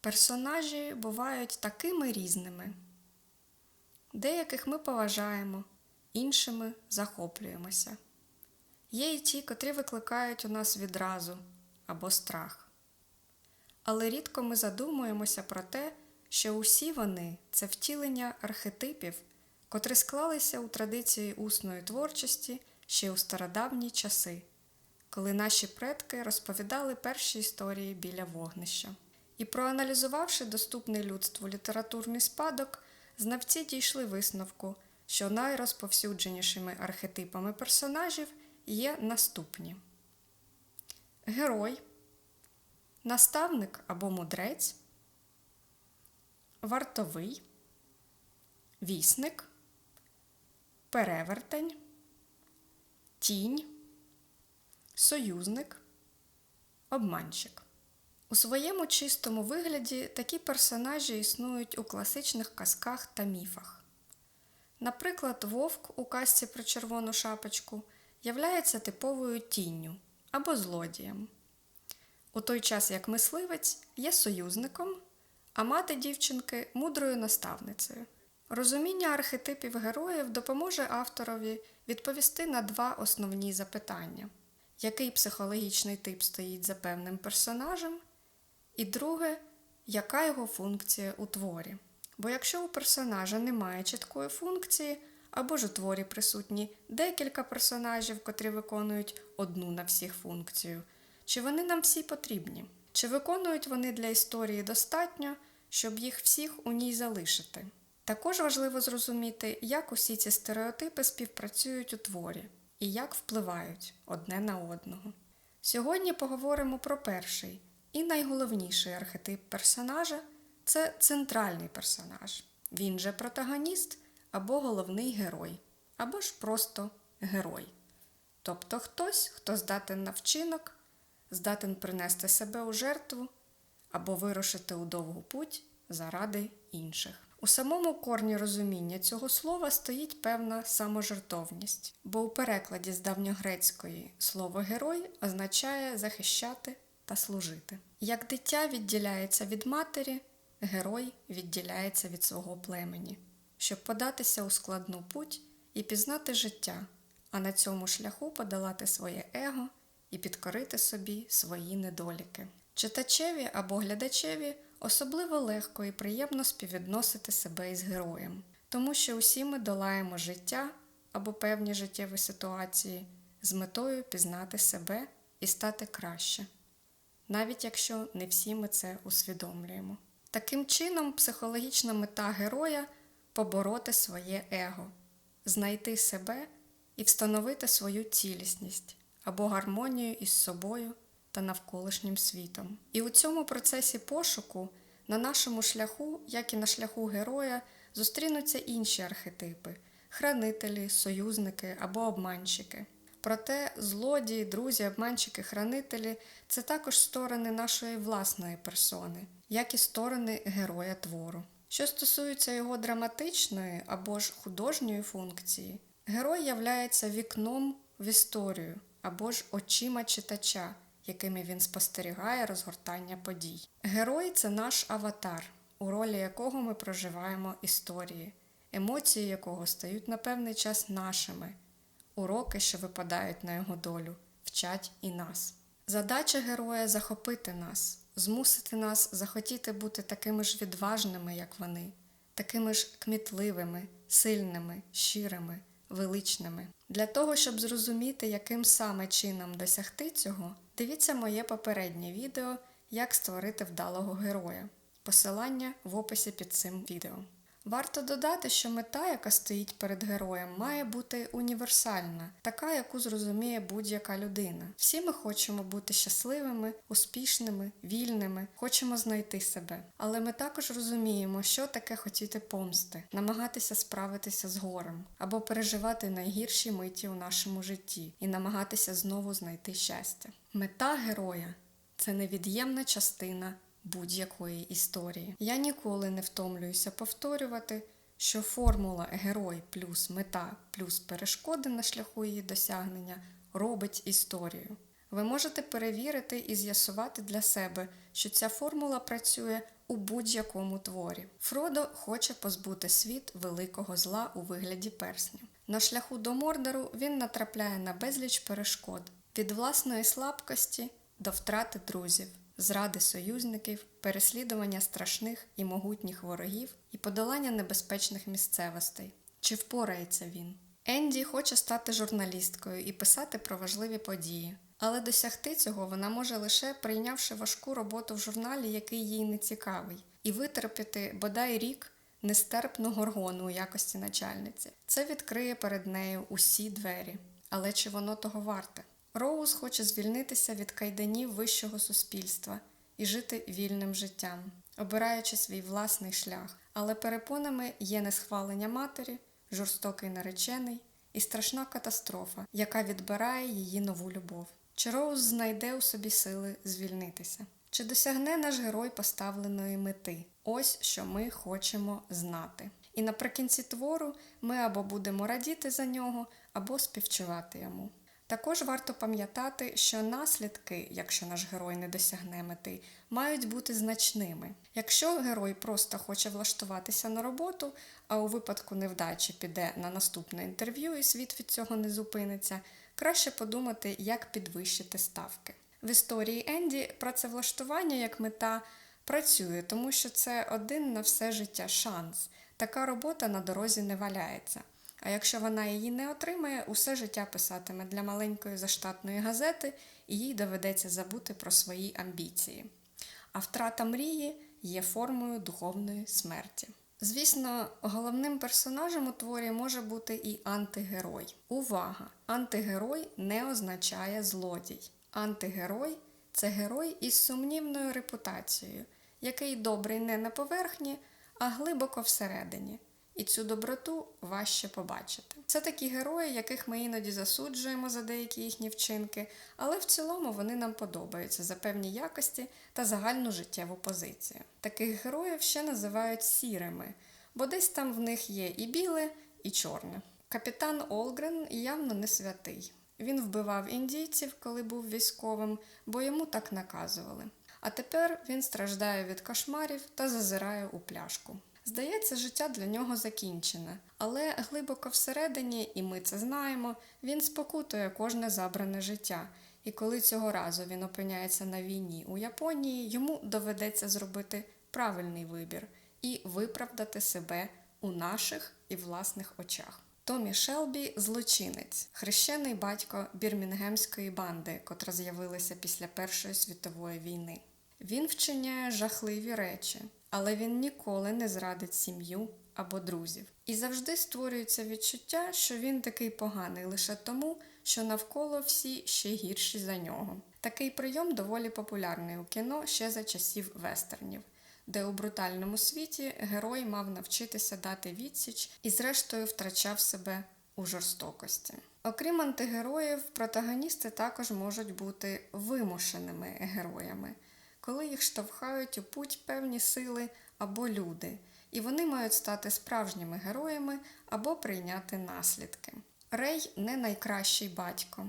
Персонажі бувають такими різними. Деяких ми поважаємо, іншими захоплюємося. Є і ті, котрі викликають у нас відразу або страх. Але рідко ми задумуємося про те, що усі вони це втілення архетипів, котрі склалися у традиції усної творчості ще у стародавні часи, коли наші предки розповідали перші історії біля вогнища. І проаналізувавши доступний людству літературний спадок, знавці дійшли висновку, що найрозповсюдженішими архетипами персонажів є наступні: герой, наставник або мудрець, вартовий, вісник, перевертень, тінь, союзник, обманщик. У своєму чистому вигляді такі персонажі існують у класичних казках та міфах. Наприклад, вовк у казці про червону шапочку являється типовою тінню або злодієм. У той час як мисливець є союзником, а мати дівчинки мудрою наставницею. Розуміння архетипів героїв допоможе авторові відповісти на два основні запитання: який психологічний тип стоїть за певним персонажем, і друге, яка його функція у творі. Бо якщо у персонажа немає чіткої функції, або ж у творі присутні декілька персонажів, котрі виконують одну на всіх функцію, чи вони нам всі потрібні? Чи виконують вони для історії достатньо, щоб їх всіх у ній залишити? Також важливо зрозуміти, як усі ці стереотипи співпрацюють у творі і як впливають одне на одного. Сьогодні поговоримо про перший і найголовніший архетип персонажа це центральний персонаж. Він же протагоніст або головний герой, або ж просто герой. Тобто хтось, хто здатен на вчинок, здатен принести себе у жертву або вирушити у довгу путь заради інших. У самому корні розуміння цього слова стоїть певна саможертовність, бо у перекладі з давньогрецької слово герой означає захищати та служити. Як дитя відділяється від матері, герой відділяється від свого племені, щоб податися у складну путь і пізнати життя, а на цьому шляху подолати своє его і підкорити собі свої недоліки. Читачеві або глядачеві особливо легко і приємно співвідносити себе із героєм, тому що усі ми долаємо життя або певні життєві ситуації з метою пізнати себе і стати краще, навіть якщо не всі ми це усвідомлюємо. Таким чином, психологічна мета героя побороти своє его, знайти себе і встановити свою цілісність або гармонію із собою та навколишнім світом. І у цьому процесі пошуку на нашому шляху, як і на шляху героя, зустрінуться інші архетипи хранителі, союзники або обманщики. Проте злодії, друзі, обманщики, хранителі це також сторони нашої власної персони, як і сторони героя твору. Що стосується його драматичної або ж художньої функції, герой являється вікном в історію або ж очима читача, якими він спостерігає розгортання подій. Герой це наш аватар, у ролі якого ми проживаємо історії, емоції якого стають на певний час нашими, уроки, що випадають на його долю, вчать і нас. Задача героя захопити нас, змусити нас захотіти бути такими ж відважними, як вони, такими ж кмітливими, сильними, щирими, величними. Для того, щоб зрозуміти, яким саме чином досягти цього, дивіться моє попереднє відео Як створити вдалого героя. Посилання в описі під цим відео. Варто додати, що мета, яка стоїть перед героєм, має бути універсальна, така, яку зрозуміє будь-яка людина. Всі ми хочемо бути щасливими, успішними, вільними, хочемо знайти себе. Але ми також розуміємо, що таке хотіти помсти, намагатися справитися з горем або переживати найгірші миті у нашому житті і намагатися знову знайти щастя. Мета героя це невід'ємна частина будь-якої історії. Я ніколи не втомлююся повторювати, що формула герой плюс мета плюс перешкоди на шляху її досягнення робить історію. Ви можете перевірити і з'ясувати для себе, що ця формула працює у будь-якому творі. Фродо хоче позбути світ великого зла у вигляді перснів. На шляху до Мордору він натрапляє на безліч перешкод від власної слабкості до втрати друзів, зради союзників, переслідування страшних і могутніх ворогів і подолання небезпечних місцевостей. Чи впорається він? Енді хоче стати журналісткою і писати про важливі події. Але досягти цього вона може лише прийнявши важку роботу в журналі, який їй не цікавий, і витерпіти бодай рік нестерпну горгону у якості начальниці. Це відкриє перед нею усі двері. Але чи воно того варте? Роуз хоче звільнитися від кайданів вищого суспільства і жити вільним життям, обираючи свій власний шлях. Але перепонами є несхвалення матері, жорстокий наречений і страшна катастрофа, яка відбирає її нову любов. Чи Роуз знайде у собі сили звільнитися? Чи досягне наш герой поставленої мети? Ось що ми хочемо знати. І наприкінці твору ми або будемо радіти за нього, або співчувати йому. Також варто пам'ятати, що наслідки, якщо наш герой не досягне мети, мають бути значними. Якщо герой просто хоче влаштуватися на роботу, а у випадку невдачі піде на наступне інтерв'ю і світ від цього не зупиниться, краще подумати, як підвищити ставки. В історії Енді працевлаштування як мета працює, тому що це один на все життя шанс. Така робота на дорозі не валяється. А якщо вона її не отримає, усе життя писатиме для маленької заштатної газети, і їй доведеться забути про свої амбіції. А втрата мрії є формою духовної смерті. Звісно, головним персонажем у творі може бути і антигерой. Увага! Антигерой не означає злодій. Антигерой це герой із сумнівною репутацією, який добрий не на поверхні, а глибоко всередині. І цю доброту важче побачити. Це такі герої, яких ми іноді засуджуємо за деякі їхні вчинки, але в цілому вони нам подобаються за певні якості та загальну життєву позицію. Таких героїв ще називають сірими, бо десь там в них є і біле, і чорне. Капітан Олгрен явно не святий. Він вбивав індійців, коли був військовим, бо йому так наказували. А тепер він страждає від кошмарів та зазирає у пляшку. Здається, життя для нього закінчене, але глибоко всередині, і ми це знаємо, він спокутує кожне забране життя. І коли цього разу він опиняється на війні у Японії, йому доведеться зробити правильний вибір і виправдати себе у наших і власних очах. Томі Шелбі злочинець, хрещений батько бірмінгемської банди, котра з'явилася після Першої світової війни. Він вчиняє жахливі речі, але він ніколи не зрадить сім'ю або друзів. І завжди створюється відчуття, що він такий поганий лише тому, що навколо всі ще гірші за нього. Такий прийом доволі популярний у кіно ще за часів вестернів, де у брутальному світі герой мав навчитися дати відсіч і, зрештою, втрачав себе у жорстокості. Окрім антигероїв, протагоністи також можуть бути вимушеними героями коли їх штовхають у путь певні сили або люди, і вони мають стати справжніми героями або прийняти наслідки. Рей не найкращий батько.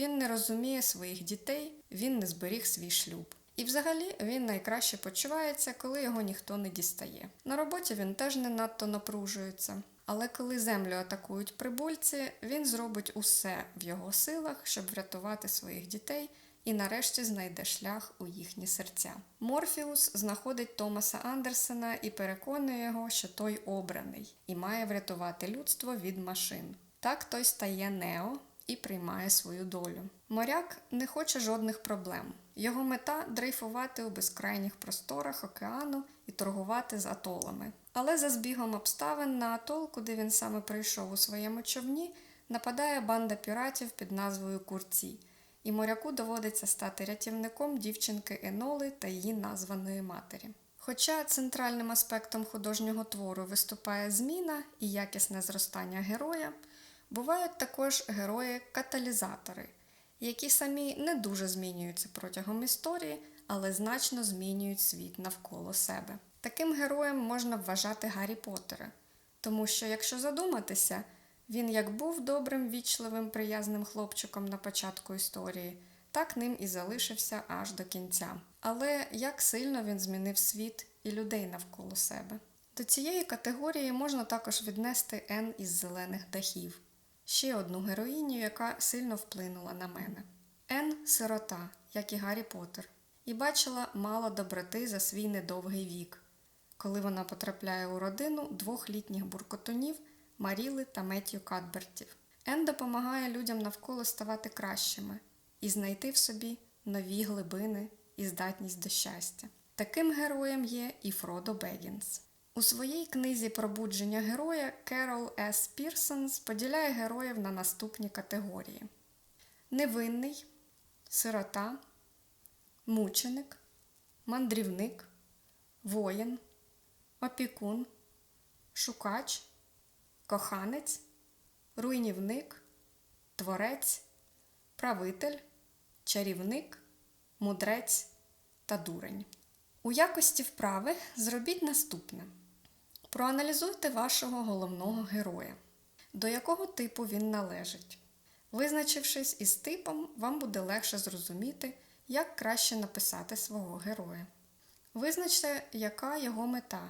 Він не розуміє своїх дітей, він не зберіг свій шлюб. І взагалі він найкраще почувається, коли його ніхто не дістає. На роботі він теж не надто напружується. Але коли землю атакують прибульці, він зробить усе в його силах, щоб врятувати своїх дітей і нарешті знайде шлях у їхні серця. Морфіус знаходить Томаса Андерсена і переконує його, що той обраний і має врятувати людство від машин. Так той стає Нео і приймає свою долю. Моряк не хоче жодних проблем. Його мета дрейфувати у безкрайніх просторах океану і торгувати з атолами. Але за збігом обставин на атол, куди він саме прийшов у своєму човні, нападає банда піратів під назвою Курці і моряку доводиться стати рятівником дівчинки Еноли та її названої матері. Хоча центральним аспектом художнього твору виступає зміна і якісне зростання героя, бувають також герої-каталізатори, які самі не дуже змінюються протягом історії, але значно змінюють світ навколо себе. Таким героєм можна вважати Гаррі Поттера, тому що, якщо задуматися, він як був добрим, вічливим, приязним хлопчиком на початку історії, Так ним і залишився аж до кінця. Але як сильно він змінив світ і людей навколо себе. До цієї категорії можна також віднести Ен із зелених дахів, ще одну героїню, яка сильно вплинула на мене. Ен сирота, як і Гаррі Поттер, і бачила мало доброти за свій недовгий вік, коли вона потрапляє у родину двох літніх буркотунів Маріли та Меттью Кадбертів. Ен допомагає людям навколо ставати кращими і знайти в собі нові глибини і здатність до щастя. Таким героєм є і Фродо Бегінс. У своїй книзі Пробудження героя Керол С. Пірсонс поділяє героїв на наступні категорії: невинний, сирота, мученик, мандрівник, воїн, опікун, шукач, коханець, руйнівник, творець, правитель, чарівник, мудрець та дурень. У якості вправи зробіть наступне: проаналізуйте вашого головного героя, до якого типу він належить. Визначившись із типом, вам буде легше зрозуміти, як краще написати свого героя. Визначте, яка його мета,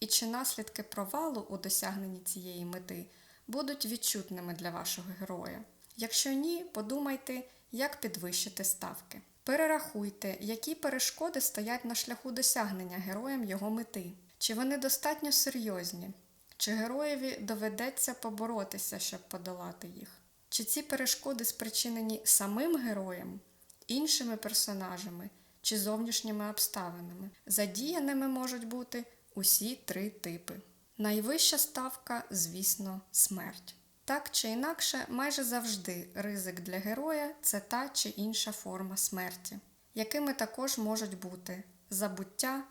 і чи наслідки провалу у досягненні цієї мети будуть відчутними для вашого героя. Якщо ні, подумайте, як підвищити ставки. Перерахуйте, які перешкоди стоять на шляху досягнення героєм його мети, чи вони достатньо серйозні, чи героєві доведеться поборотися, щоб подолати їх. Чи ці перешкоди спричинені самим героєм, іншими персонажами чи зовнішніми обставинами? Задіяними можуть бути усі три типи. Найвища ставка, звісно, смерть. Так чи інакше, майже завжди ризик для героя це та чи інша форма смерті, якими також можуть бути забуття,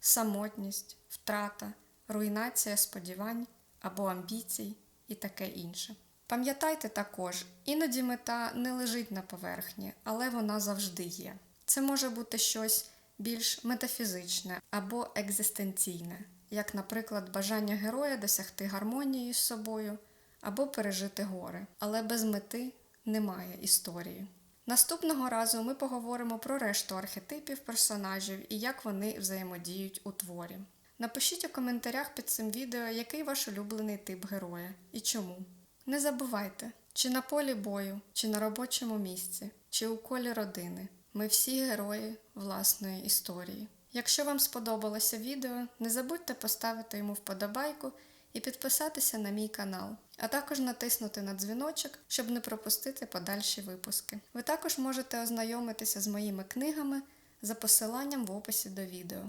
самотність, втрата, руйнація сподівань або амбіцій і таке інше. Пам'ятайте також, іноді мета не лежить на поверхні, але вона завжди є. Це може бути щось більш метафізичне або екзистенційне, як, наприклад, бажання героя досягти гармонії з собою або пережити горе, але без мети немає історії. Наступного разу ми поговоримо про решту архетипів персонажів і як вони взаємодіють у творі. Напишіть у коментарях під цим відео, який ваш улюблений тип героя і чому. Не забувайте, чи на полі бою, чи на робочому місці, чи у колі родини. Ми всі герої власної історії. Якщо вам сподобалося відео, не забудьте поставити йому вподобайку і підписатися на мій канал, а також натиснути на дзвіночок, щоб не пропустити подальші випуски. Ви також можете ознайомитися з моїми книгами за посиланням в описі до відео.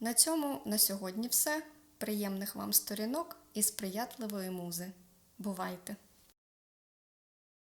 На цьому на сьогодні все. Приємних вам сторінок і сприятливої музи. Бувайте!